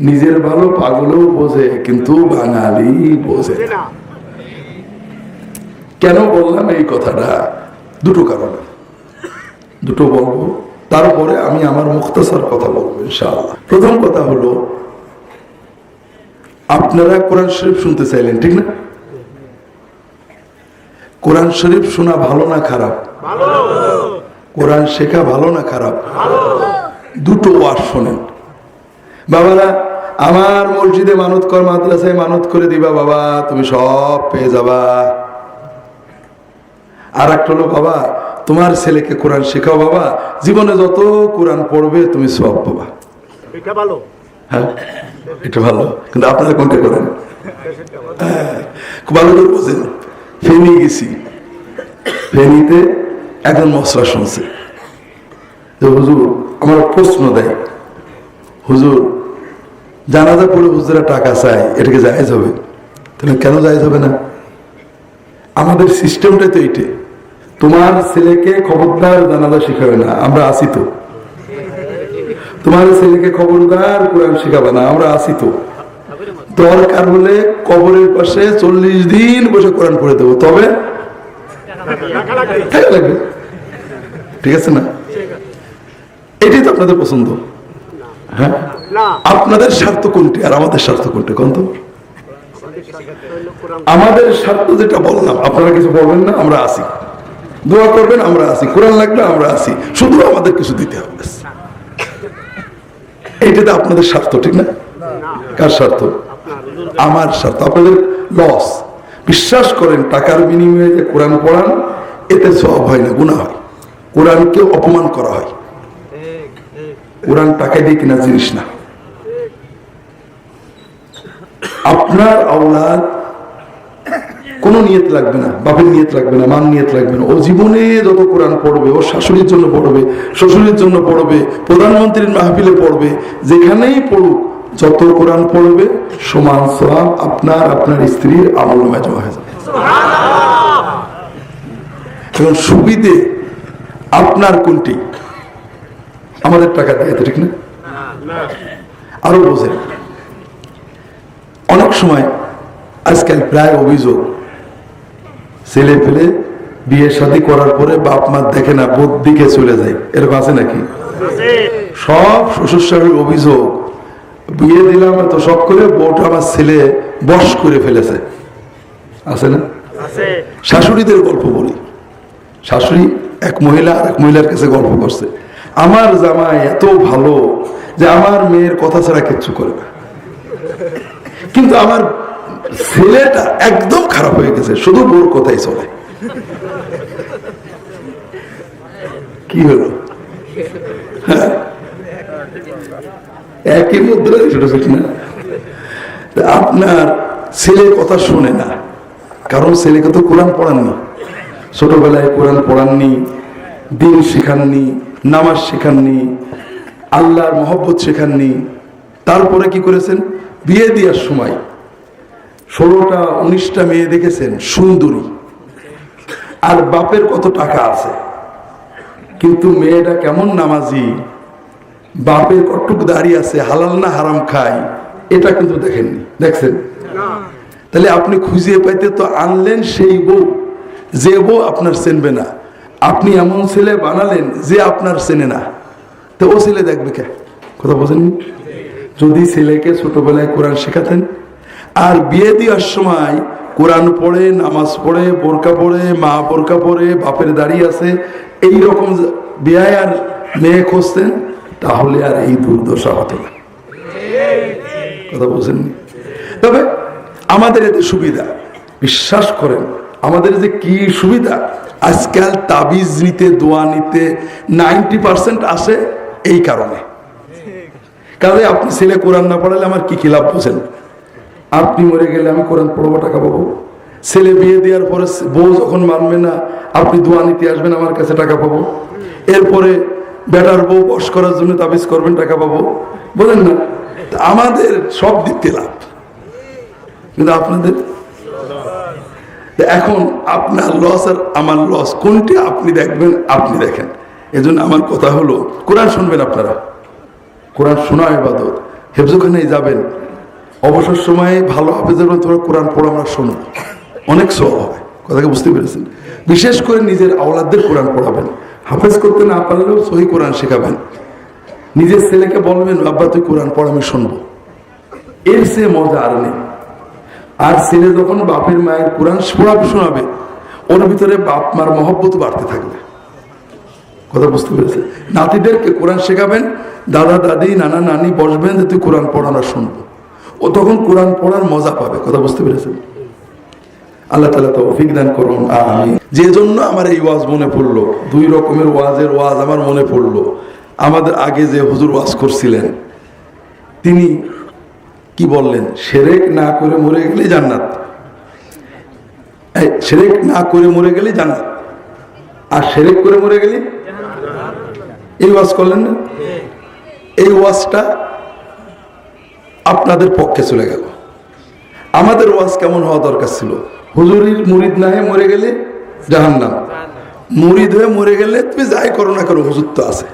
নিজের ভালো পাগলেও বোঝে কিন্তু বাঙালি বোঝে না। কেন বললাম এই কথাটা? দুটো কারণে। দুটো বলব। তারপরে আমি আমার মুক্তাসার কথা বলব ইনশাআল্লাহ। প্রথম কথা হলো আপনারা কোরআন শরীফ শুনতে চাইলেন ঠিক না? কোরআন শরীফ শোনা ভালো না খারাপ? কোরআন শেখা ভালো না খারাপ? দুটো ওয়াজ শোনেন। বাবারা আমার মসজিদে মানত কর মাদ্রাসায় মানত করে দিবা বাবা তুমি সব পেয়ে যাবা। আর একটা হলো বাবা তোমার ছেলেকে কোরআন শেখাও বাবা জীবনে যত কোরআন পড়বে তুমি সব পাবা। এটা ভালো। হ্যাঁ এটা ভালো কিন্তু আপনারা কোনটা করেন? খুব ভালো করে বোঝেন। ফেনি গেছি। ফেনিতে একজন মশলা শুনছে। যে হুজুর আমার প্রশ্ন দেয়। হুজুর জানাজা পড়ে হুজুরা টাকা চায়, এটাকে জায়েজ হবে। তাহলে কেন জায়েজ হবে না? আমাদের সিস্টেমটাই তো এইটে তোমার ছেলেকে খবরদার জানাজা শিখাবে না, আমরা আসি তো। তোমার ছেলেকে খবরদার কোরআন শেখাবে না, আমরা আসি তো। দরকার হলে কবরের পাশে চল্লিশ দিন বসে কোরআন পড়ে দেবো। তবে ঠিক আছে না? এটাই তো আপনাদের পছন্দ। হ্যাঁ? আপনাদের স্বার্থ কোনটি আর আমাদের স্বার্থ কোনটি? কোন তো? আমাদের স্বার্থ যেটা বললাম আপনারা কিছু বলবেন না আমরা আসি দোয়া করবেন আমরা আসি কোরআন লাগবে আমরা আসি শুধু আমাদের কিছু দিতে হবে। ব্যাস। এইটাতে আপনাদের স্বার্থ ঠিক না? কার স্বার্থ? আমার স্বার্থ। আপনাদের লস বিশ্বাস করেন টাকার বিনিময়ে যে কোরআন পড়ান এতে সব হয় না গুণা হয়। কোরআনকে অপমান করা হয়। কোরআন টাকা দিয়ে কিনা জিনিস না। আপনার আওলাদ কোনো নিয়ত লাগবে না, বাপের নিয়ত লাগবে না মান নিয়ত লাগবে না। ও জীবনে যত কোরআন পড়বে, ও শাশুড়ির জন্য পড়বে, শ্বশুরের জন্য পড়বে, প্রধানমন্ত্রীর মাহফিলে পড়বে, যেখানেই পড়ুক, যত কোরআন পড়বে, সমান সব আপনার আপনার স্ত্রীর আমল জমা হয়ে যাবে। সুবিধে আপনার কোনটি? আমাদের টাকা দেয় ঠিক না? আরও বোঝেন অনেক সময় আজকাল প্রায় অভিযোগ ছেলে পেলে বিয়ে শাদী করার পরে বাপ মা দেখে না বোধ দিকে চলে যায়। এরকম আছে নাকি? সব শ্বশুর শাশুড়ির অভিযোগ বিয়ে দিলাম তো সব করে বউটা আমার ছেলে বশ করে ফেলেছে। আছে না? শাশুড়িদের গল্প বলি। শাশুড়ি এক মহিলা আর এক মহিলার কাছে গল্প করছে। আমার জামাই এত ভালো যে আমার মেয়ের কথা ছাড়া কিচ্ছু করে না। কিন্তু আমার ছেলেটা একদম খারাপ হয়ে গেছে, শুধু বোর কথাই চলে। কি হলো? হ্যাঁ? একই মুদ্রা সেটা ঠিক না? আপনার ছেলে কথা শোনে না। কারণ ছেলেকে তো কোরআন পড়াননি। ছোটবেলায় কোরআন পড়াননি, দিন শেখাননি নামাজ শেখাননি, আল্লাহর মহব্বত শেখাননি। তারপরে কি করেছেন? বিয়ে দেওয়ার সময় ষোলোটা, উনিশটা মেয়ে দেখেছেন, সুন্দরী। আর বাপের কত টাকা আছে? কিন্তু মেয়েটা কেমন নামাজি? বাপের কটুক দাঁড়িয়ে আছে, হালাল না হারাম খায়? এটা কিন্তু দেখেননি। দেখছেন? তাহলে আপনি খুঁজে পাইতে তো আনলেন সেই বউ। যে বউ আপনার চেনবে না। আপনি এমন ছেলে বানালেন যে আপনার চেনে না। তো ও ছেলে দেখবে কে? কথা বোঝেননি যদি ছেলেকে ছোটবেলায় কোরআন শেখাতেন, আর বিয়ে দেওয়ার সময় কোরআন পড়ে, নামাজ পড়ে, বোরকা পড়ে, মা বোরকা পড়ে বাপের দাঁড়িয়ে আছে এই রকম বিয়ে আর মেয়ে খুঁজতেন, তাহলে আর এই দুর্দশা হতো না। কথা বলছেননি? তবে আমাদের এতে সুবিধা। বিশ্বাস করেন, আমাদের যে কি সুবিধা? আজকাল তাবিজ নিতে, দোয়া নিতে নাইনটি পার্সেন্ট আসে এই কারণে। কাজে আপনি ছেলে কোরআন না পড়ালে আমার কি লাভ বোঝেন? আপনি মরে গেলে আমি কোরআন পড়ব, টাকা পাবো। ছেলে বিয়ে দেওয়ার পরে বউ যখন মানবে না, আপনি দোয়া নিতে আসবেন, আমার কাছে টাকা পাবো। এরপরে বেটার বউ বস করার জন্য তাবিজ করবেন, টাকা পাবো। বলেন না? আমাদের সব দিতে লাভ। কিন্তু আপনাদের? এখন আপনার লস আর আমার লস কোনটি আপনি দেখবেন, আপনি দেখেন। এজন্য আমার কথা হলো, কোরআন শুনবেন আপনারা। কোরআন শোনা ইবাদত। হেফজোখানায় যাবেন। অবসর সময়ে ভালো হাফেজের তোমরা কোরআন পড়া আমরা শুনব অনেক সব হবে। কথাকে বুঝতে পেরেছেন? বিশেষ করে নিজের আওলাদদের কোরআন পড়াবেন। হাফেজ করতে না পারলেও সহি কোরআন শেখাবেন। নিজের ছেলেকে বলবেন আব্বা তুই কোরআন পড়া, আমি শুনব। এর সে মজা আর নেই। আর ছেলে যখন বাপের মায়ের কোরআন পড়াবে শোনাবে, ওর ভিতরে বাপ মার মহব্বত বাড়তে থাকবে। কথা বুঝতে পেরেছে নাতিদেরকে কোরআন শেখাবেন, দাদা, দাদি, নানা, নানি বসবেন যে তুই কোরআন পড়ানো শুনব। ও তখন কোরআন পড়ার মজা পাবে, কথা বুঝতে পেরেছেন? আল্লাহ তালা তো দান করুন আমি যে জন্য আমার এই ওয়াজ মনে পড়ল, দুই রকমের ওয়াজের ওয়াজ আমার মনে পড়ল। আমাদের আগে যে হুজুর ওয়াজ করছিলেন, তিনি কি বললেন? সেরেক না করে মরে গেলে জান্নাত। সেরেক না করে মরে গেলে জান্নাত। আর সেরেক করে মরে গেলে? এই ওয়াজ করলেন না? এই ওয়াজটা আপনাদের পক্ষে চলে গেল। আমাদের ওয়াজ কেমন হওয়া দরকার ছিল? হুজুরির মুরিদ না হয়ে মরে গেলে জাহান্নাম। মুরিদ হয়ে মরে গেলে তুমি যাই করো না করো, হুজুর তো আছে।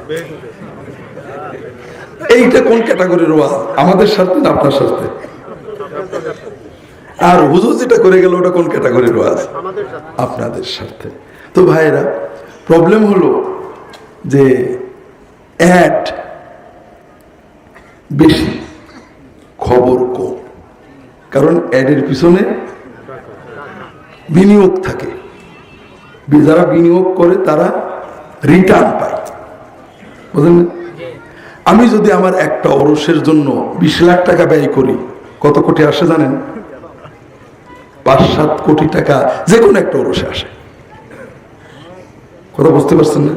এইটা কোন ক্যাটাগরির ওয়াজ? আমাদের স্বার্থে না আপনার স্বার্থে আর হুজুর যেটা করে গেল, ওটা কোন ক্যাটাগরির ওয়াজ? আপনাদের স্বার্থে তো ভাইরা প্রবলেম হলো যে অ্যাড বেশি, খবর কম। কারণ অ্যাডের পিছনে বিনিয়োগ থাকে। যারা বিনিয়োগ করে, তারা রিটার্ন পায়। বুঝলেন? আমি যদি আমার একটা অরসের জন্য বিশ লাখ টাকা ব্যয় করি, কত কোটি আসে জানেন? পাঁচ, সাত কোটি টাকা যে কোনো একটা অরসে আসে। কথা বুঝতে পারছেন না?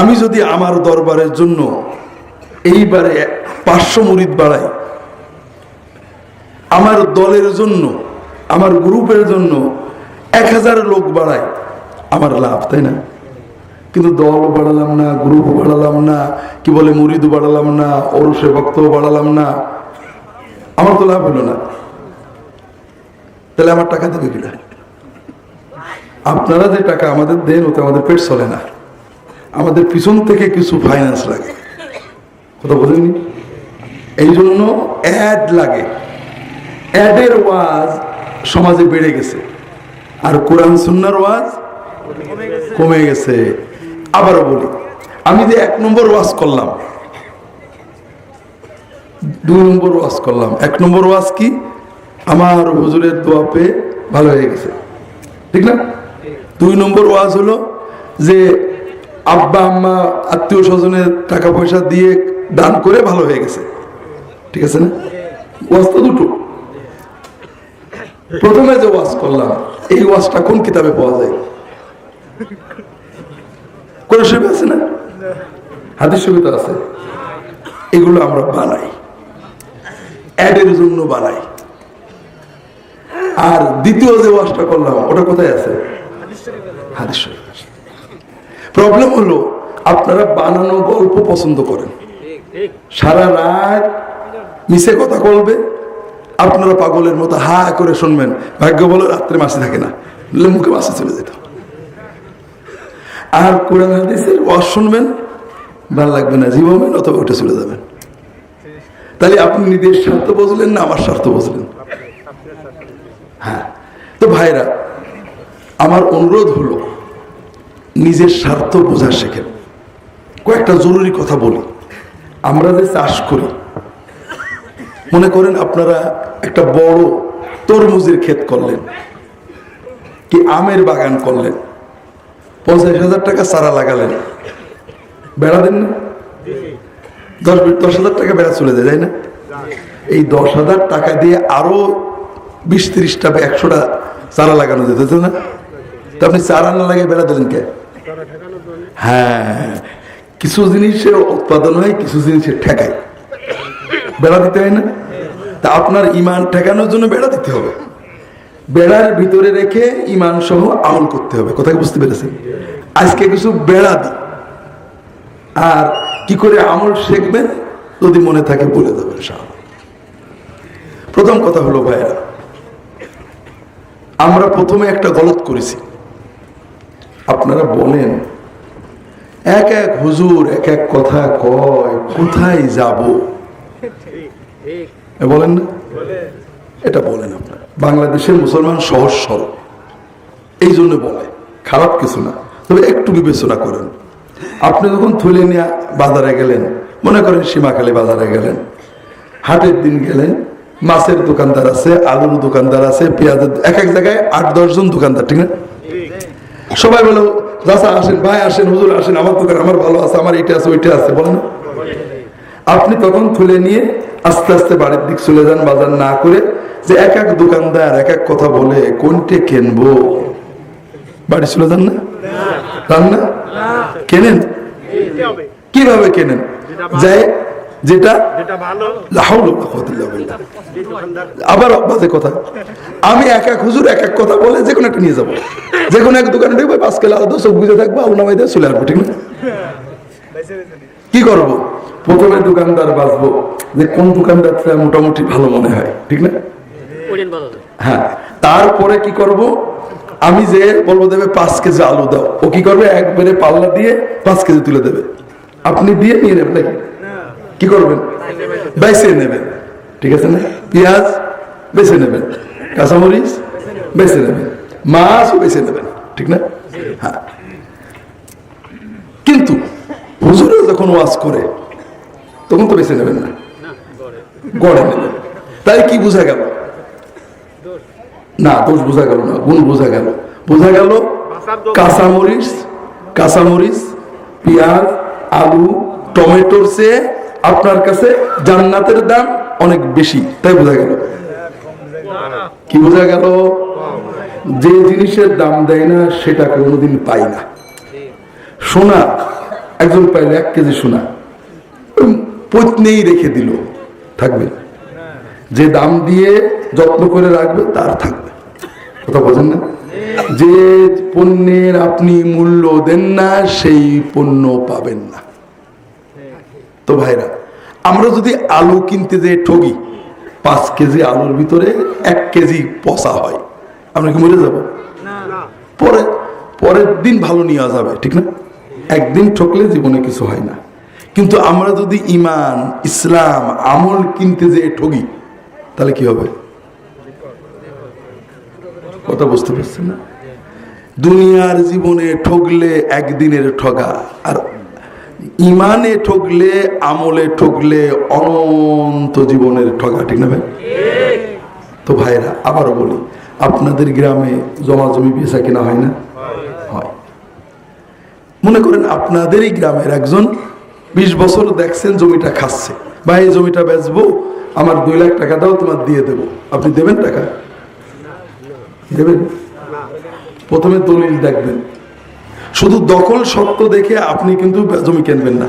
আমি যদি আমার দরবারের জন্য এইবারে পাঁচশো মুরিদ বাড়াই, আমার দলের জন্য, আমার গ্রুপের জন্য এক হাজার লোক বাড়াই, আমার লাভ, তাই না? কিন্তু দল বাড়ালাম না, গ্রুপ বাড়ালাম না, কি বলে মুরিদ বাড়ালাম না অরসে ভক্ত বাড়ালাম না। আমার তো লাভ হলো না। তাহলে আমার টাকা দেবে কিনা? আপনারা যে টাকা আমাদের দেন, ওতে আমাদের পেট চলে না। আমাদের পিছন থেকে কিছু ফাইন্যান্স লাগে। কথা বোঝেননি এই জন্য অ্যাড লাগে। অ্যাডের ওয়াজ সমাজে বেড়ে গেছে। আর কোরআন, সুন্নার ওয়াজ কমে গেছে। আবারও বলি, আমি যে এক নম্বর ওয়াজ করলাম, দুই নম্বর ওয়াজ করলাম। এক নম্বর ওয়াজ কি? আমার হুজুরের দোয়া পেয়ে ভালো হয়ে গেছে। ঠিক না? দুই নম্বর ওয়াজ হলো যে আব্বা, আম্মা, আত্মীয় স্বজনের টাকা পয়সা দিয়ে দান করে ভালো হয়ে গেছে। ঠিক আছে না? ওয়াজ তো দুটো। প্রথমে যে ওয়াজ করলাম, এই ওয়াজটা কোন কিতাবে পাওয়া যায়? কোন শরীফ আছে না? হাদিস শরীফে আছে। এগুলো আমরা বানাই। অ্যাডের জন্য বানাই। আর দ্বিতীয় যে ওয়াজটা করলাম ওটা কোথায় আছে? হাদিস শরীফ প্রবলেম হলো আপনারা বানানো গল্প পছন্দ করেন। সারা রাত মিশে কথা বলবে আপনারা পাগলের মতো হা করে শুনবেন। ভাগ্য বলে রাত্রে মাসে থাকে না। মুখে মাসে চলে যেত। আর কোরআন হাদিসের ওয়াজ শুনবেন, ভালো লাগবে না, জীবন অথবা উঠে চলে যাবেন। তাহলে আপনি নিজের স্বার্থ বুঝলেন না, আমার স্বার্থ বুঝলেন? হ্যাঁ। তো ভাইরা, আমার অনুরোধ হলো, নিজের স্বার্থ বোঝা শেখেন। কয়েকটা জরুরি কথা বলি। আমরা যে চাষ করি, মনে করেন আপনারা একটা বড় তরমুজের ক্ষেত করলেন, কি আমের বাগান করলেন পঞ্চাশ হাজার টাকা চারা লাগালেন। বেড়া দেন না? দশ দশ হাজার টাকা বেড়া চলে যায়, তাই না? এই দশ হাজার টাকা দিয়ে আরও বিশ তিরিশটা বা একশোটা চারা লাগানো যেত না? তো আপনি চারা না লাগিয়ে বেড়া দিলেন কে? হ্যাঁ কিছু জিনিসের উৎপাদন হয়, কিছু জিনিসের ঠেকায়। বেড়া দিতে হয় না? তা আপনার ইমান ঠেকানোর জন্য বেড়া দিতে হবে। বেড়ার ভিতরে রেখে ইমান সহ আমল করতে হবে। কোথায় বুঝতে পেরেছেন? আজকে কিছু বেড়া দিই আর কি করে আমল শিখবেন? যদি মনে থাকে বলে দেবেন। প্রথম কথা হলো ভাইরা আমরা প্রথমে একটা গলত করেছি। আপনারা বলেন এক এক হুজুর এক এক কথা কয় কোথায় যাব? বলেন না? এটা বলেন আপনার বাংলাদেশের মুসলমান সহজ সরল। এই জন্য বলে, খারাপ কিছু না। তবে একটু বিবেচনা করেন। আপনি যখন তুলে নিয়ে বাজারে গেলেন, মনে করেন সীমাখালী বাজারে গেলেন, হাটের দিন গেলেন, মাছের দোকানদার আছে, আলুর দোকানদার আছে, পেঁয়াজের এক এক জায়গায় আট দশজন দোকানদার, ঠিক না? সবাই বলো দাসা আসেন, ভাই আসেন, হুজুর আসেন, আমার দোকান আমার ভালো আছে, আমার এটা আছে, ওইটা আছে। বলেন আপনি তখন তুলে নিয়ে আস্তে আস্তে বাড়ির দিক চলে যান, বাজার না করে যে এক এক দোকানদার এক এক কথা বলে, কোনটে কিনবো? বাড়ি চলে যান না যান না কেনেন? কীভাবে কেনেন? যাই, যেটা আবার কথা। আমি এক এক হুজুর এক এক কথা বলে একটা নিয়ে যাব। এক দোকানে সব দিয়ে চলে আসব, ঠিক না? কি করব? প্রথমে দোকানদার বাঁচবো। যে কোন দোকানদারটা মোটামুটি ভালো মনে হয়, ঠিক না? হ্যাঁ তারপরে কি করব? আমি যে বলব দেবে পাঁচ কেজি আলু দাও। ও কি করবে? একবারে পাল্লা দিয়ে পাঁচ কেজি তুলে দেবে। আপনি দিয়ে নিয়ে নেবেন নাকি? কি করবেন? বেছে নেবেন। ঠিক আছে না? পেঁয়াজ বেছে নেবেন। কাঁচামরিচ বেছে নেবেন। মাছও বেছে নেবেন। ঠিক না? হ্যাঁ। কিন্তু হুজুরে যখন ওয়াজ করে তখন তো বেছে নেবেন না। গড়ে নেবেন। তাই কি বোঝা গেল? না, দোষ বোঝা গেল না, গুণ বোঝা গেল। বোঝা গেল কাঁচামরিচ কাঁচামরিচ, পেঁয়াজ, আলু, টমেটোর চেয়ে আপনার কাছে জান্নাতের দাম অনেক বেশি, তাই বোঝা গেল। কি বোঝা গেল? যে জিনিসের দাম দেয় না, সেটা কোনোদিন পাই না। সোনা, একজন পাইলে এক কেজি সোনা পত্নেই রেখে দিল, থাকবে যে দাম দিয়ে যত্ন করে রাখবে তার থাকবে। কথা বোঝেন না? যে পণ্যের আপনি মূল্য দেন না সেই পণ্য পাবেন না। তো ভাইরা আমরা যদি আলু কিনতে যে ঠগি পাঁচ কেজি আলুর ভিতরে এক কেজি পচা হয় আমরা কি মরে যাব? পরে পরের দিন ভালো নেওয়া যাবে ঠিক না? একদিন ঠকলে জীবনে কিছু হয় না। কিন্তু আমরা যদি ইমান ইসলাম আমল কিনতে যে ঠগি তাহলে কি হবে? কথা বুঝতে পারছেন না? দুনিয়ার জীবনে ঠকলে একদিনের ঠগা, আর ইমানে ঠকলে আমলে ঠকলে অনন্ত জীবনের ঠগা, ঠিক না ভাই? তো ভাইরা, আবারও বলি, আপনাদের গ্রামে জমা জমি বেচা কিনা হয় না? হয়। মনে করেন আপনাদেরই গ্রামের একজন বিশ বছর দেখছেন জমিটা খাচ্ছে বা এই জমিটা বেচবো আমার দুই লাখ টাকা দাও, তোমার দিয়ে দেবো। আপনি দেবেন টাকা? দেবেন? প্রথমে দলিল দেখবেন। শুধু দখল সত্য দেখে আপনি কিন্তু জমি কিনবেন না।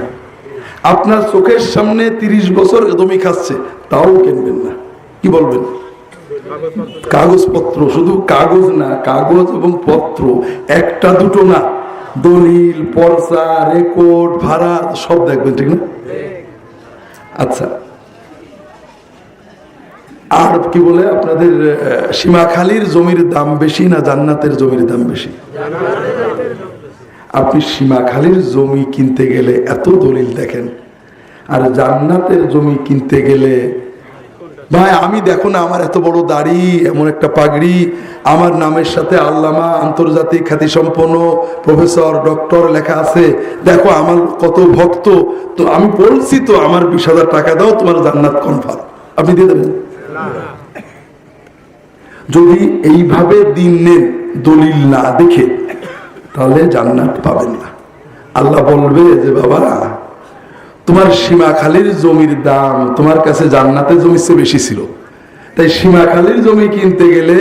আপনার চোখের সামনে তিরিশ বছর জমি খাচ্ছে, তাও কিনবেন না। কি বলবেন? কাগজপত্র, শুধু কাগজ না, কাগজ এবং পত্র, একটা দুটো না। দলিল, পর্চা, রেকর্ড, ভাড়া, সব দেখবেন, ঠিক না? আচ্ছা। আর কি বলে আপনাদের সীমাখালির জমির দাম বেশি না জান্নাতের জমির দাম বেশি? আপনি সীমাখালির জমি কিনতে গেলে এত দলিল দেখেন। আর জান্নাতের জমি কিনতে গেলে, ভাই, আমি দেখো না আমার এত বড় দাড়ি, এমন একটা পাগড়ি, আমার নামের সাথে আল্লামা আন্তর্জাতিক খ্যাতি সম্পন্ন প্রফেসর, ডক্টর লেখা আছে, দেখো আমার কত ভক্ত, তো আমি বলছি তো, আমার বিশ টাকা দাও, তোমার জান্নাত কনফার্ম আপনি দিয়ে দেবেন? যদি এইভাবে দিন নেন দলিল না দেখে, তাহলে জান্নাত পাবেন না। আল্লাহ বলবে যে, বাবা, তোমার সীমাখালির জমির দাম তোমার কাছে জান্নাতের জমির চেয়ে বেশি ছিল। তাই সীমাখালির জমি কিনতে গেলে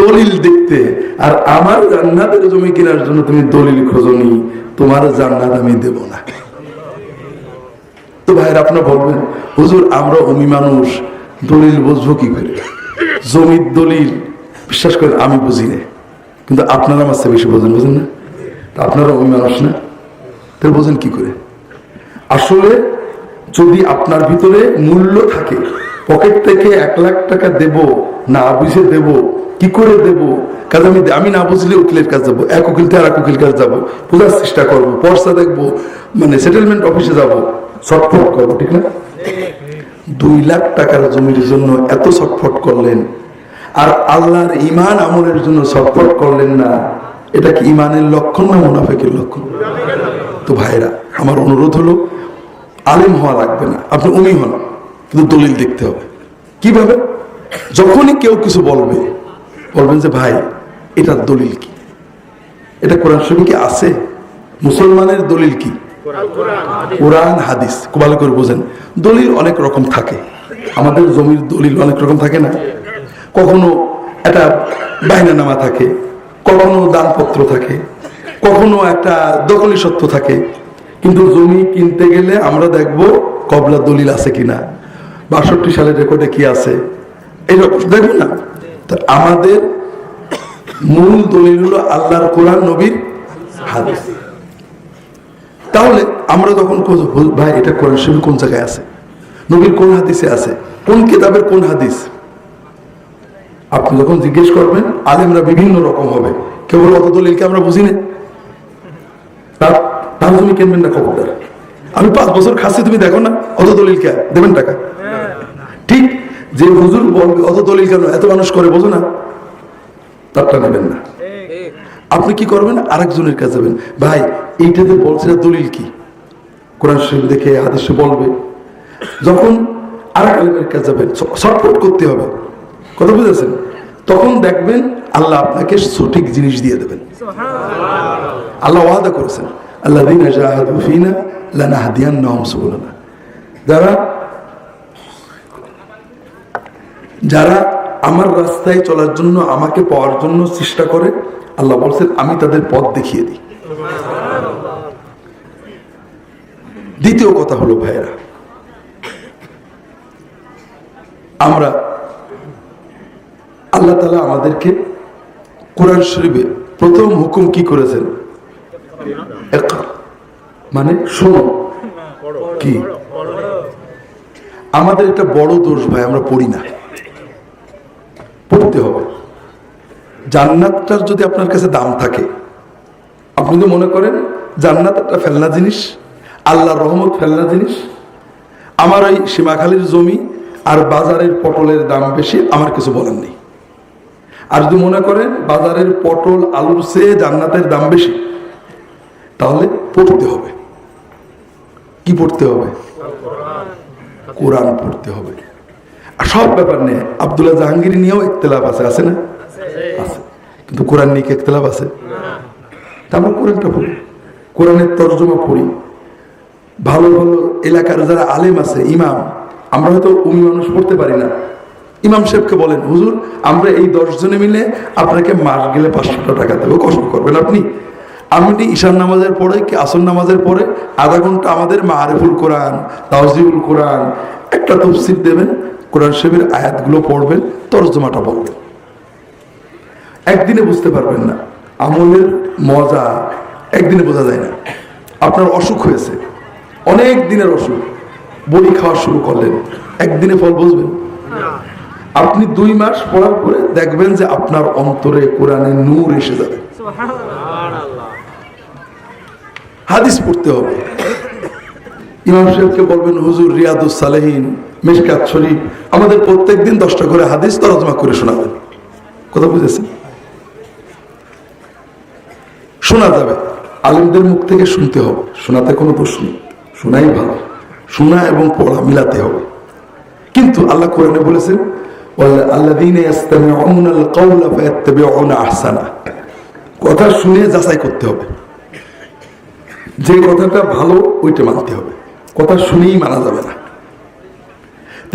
দলিল দেখতে আর আমার জান্নাতের জমি কেনার জন্য তুমি দলিল খোঁজনি, তোমার জান্নাত আমি দেব না। তো ভাইয়ের, আপনার বলবেন, হুজুর, আমরা অমি মানুষ দলিল বুঝব কি করে? জমির দলিল, বিশ্বাস করেন, আমি বুঝি না কিন্তু আপনারা আমার চেয়ে বেশি বোঝেন, বুঝেন না? আপনারা অমি মানুষ না? তাহলে বোঝেন কি করে? আসলে যদি আপনার ভিতরে মূল্য থাকে, পকেট থেকে এক লাখ টাকা দেব, না বুঝে দেব, কি করে দেব? কাজ আমি আমি না বুঝলে উকিলের কাছে যাব এক উকিল থেকে আর এক উকিল কাছে যাব বোঝার চেষ্টা করব পর্সা দেখব মানে সেটেলমেন্ট অফিসে যাব শর্টফট করব, ঠিক না? দুই লাখ টাকার জমির জন্য এত ছটফট করলেন। আর আল্লাহর ইমান আমলের জন্য ছটফট করলেন না। এটা কি ইমানের লক্ষণ না মুনাফেকের লক্ষণ? তো ভাইরা আমার অনুরোধ হলো, আলেম হওয়া লাগবে না। আপনি উমি হন, কিন্তু দলিল দেখতে হবে। কীভাবে? যখনই কেউ কিছু বলবে, বলবেন যে, ভাই, এটার দলিল কি? এটা কোরআন শরীফে কি আছে? মুসলমানের দলিল কি? কোরআন, হাদিস খুব ভালো করে বোঝেন। দলিল অনেক রকম থাকে। আমাদের জমির দলিল অনেক রকম থাকে না? কখনো একটা বাইনানামা থাকে, কখনো দানপত্র থাকে, কখনো একটা দখলি সত্য থাকে। কিন্তু জমি কিনতে গেলে আমরা দেখব কবলা দলিল আছে কিনা। বাষট্টি সালের রেকর্ডে কি আছে? এইরকম দেখবেন না? তো আমাদের মূল দলিল হলো আল্লাহর কোরআন, নবীর হাদিস। তাহলে আমরা তখন ভাই এটা কোরআন শরীফ কোন জায়গায় আছে? নবীর কোন হাদিসে আছে? কোন কিতাবের কোন হাদিস? আপনি যখন জিজ্ঞেস করবেন আলেমরা বিভিন্ন রকম হবে। কেউ বলে অত দলিলকে আমরা বুঝি না? তার তাহলে তুমি কিনবেন না খবরদার? আমি পাঁচ বছর খাচ্ছি তুমি দেখো না অত দলিল কে? দেবেন টাকা? ঠিক যে হুজুর বলবে অত দলিল কেন? এত মানুষ করে বোঝো না। তারটা নেবেন না। আপনি কি করবেন? আরেকজনের কাছে যাবেন ভাই এইটাতে বলছে না দলিল কি? কোরআন শরীফ দেখে হাদিসে বলবে। যখন আরেক আলেমের কাছে যাবেন শর্টকট করতে হবে। কথা বুঝেছেন? তখন দেখবেন আল্লাহ আপনাকে সঠিক জিনিস দিয়ে দেবেন। আল্লাহ ওয়াদা করেছেন আল্লাহ দিন ফিনা লানাহদিয়ান নাহম সুবুলানা। যারা যারা আমার রাস্তায় চলার জন্য আমাকে পাওয়ার জন্য চেষ্টা করে আল্লাহ বলছেন আমি তাদের পথ দেখিয়ে দিই। দ্বিতীয় কথা হলো ভাইরা আমরা আল্লাহ তালা আমাদেরকে কোরআন শরীফে প্রথম হুকুম কি করেছেন? মানে শোনো। কি? আমাদের একটা বড় দোষ ভাই, আমরা পড়ি না। পড়তে হবে। জান্নাতটার যদি আপনার কাছে দাম থাকে, আপনি তো মনে করেন জান্নাত একটা ফেলনা জিনিস আল্লাহর রহমত ফেলনা জিনিস? আমার ওই সীমাখালির জমি আর বাজারের পটলের দাম বেশি, আমার কিছু বলার নেই আর যদি মনে করেন বাজারের পটল, আলুর চেয়ে জান্নাতের দাম বেশি, তাহলে পড়তে হবে। কি পড়তে হবে? কোরআন পড়তে হবে। আর সব ব্যাপার নিয়ে আবদুল্লাহ জাহাঙ্গীর নিয়েও একতলাপ আছে আছে না? আছে। কিন্তু কোরআন নিয়ে কি একতলাপ আছে? তা আমরা কোরআনটা পড়ি। কোরআনের তর্জমা পড়ি। ভালো ভালো এলাকার যারা আলেম আছে, ইমাম, আমরা হয়তো উমি মানুষ পড়তে পারি না। ইমাম সাহেবকে বলেন, হুজুর, আমরা এই দশ জনে মিলে আপনাকে মাস গেলে পাঁচশো টাকা দেবো কষ্ট করবেন আপনি। আপনি ঈশান নামাজের পরে কি আসর নামাজের পরে আধা ঘণ্টা আমাদের মারিফুল কোরআন তাওজিবুল কোরআন, একটা তফসির দেবেন, কোরআন শরীফের আয়াতগুলো পড়বেন, তর্জমাটা বলবেন একদিনে বুঝতে পারবেন না, আমলের মজা একদিনে বোঝা যায় না। আপনার অসুখ হয়েছে অনেক দিনের অসুখ বড়ি খাওয়া শুরু করলেন। একদিনে ফল বুঝবেন। আপনি দুই মাস পড়ার পরে দেখবেন যে আপনার অন্তরে কোরআনে নূর এসে যাবে। হাদিস পড়তে হবে। ইমাম সাহেবকে বলবেন হুজুর রিয়াদুস সালেহীন মেশকাত শরীফ আমাদের প্রত্যেক দিন দশটা করে হাদিস তরজমা করে শোনাবেন। কথা বুঝেছেন? শোনা যাবে। আলেমদের মুখ থেকে শুনতে হবে। শোনাতে কোনো দোষ নেই। শোনাই ভালো। শোনা এবং পড়া মিলাতে হবে। কিন্তু আল্লাহ কোরআনে বলেছেন কথা শুনে যাচাই করতে হবে। যে কথাটা ভালো, ওইটা মানতে হবে। কথা শুনেই মানা যাবে না।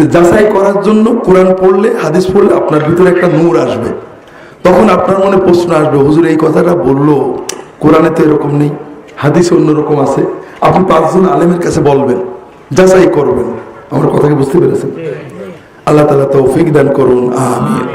যাচাই করার জন্য কোরআন পড়লে, হাদিস পড়লে আপনার ভিতরে একটা নূর আসবে। তখন আপনার মনে প্রশ্ন আসবে, হুজুর, এই কথাটা বলল, কোরআনে তো এরকম নেই, হাদিসে অন্যরকম আছে। আপনি পাঁচজন আলেমের কাছে বলবেন যাচাই করবেন। আমার কথাকে বুঝতে পেরেছেন? আল্লাহ তালা তৌফিক দান করুন আমিন।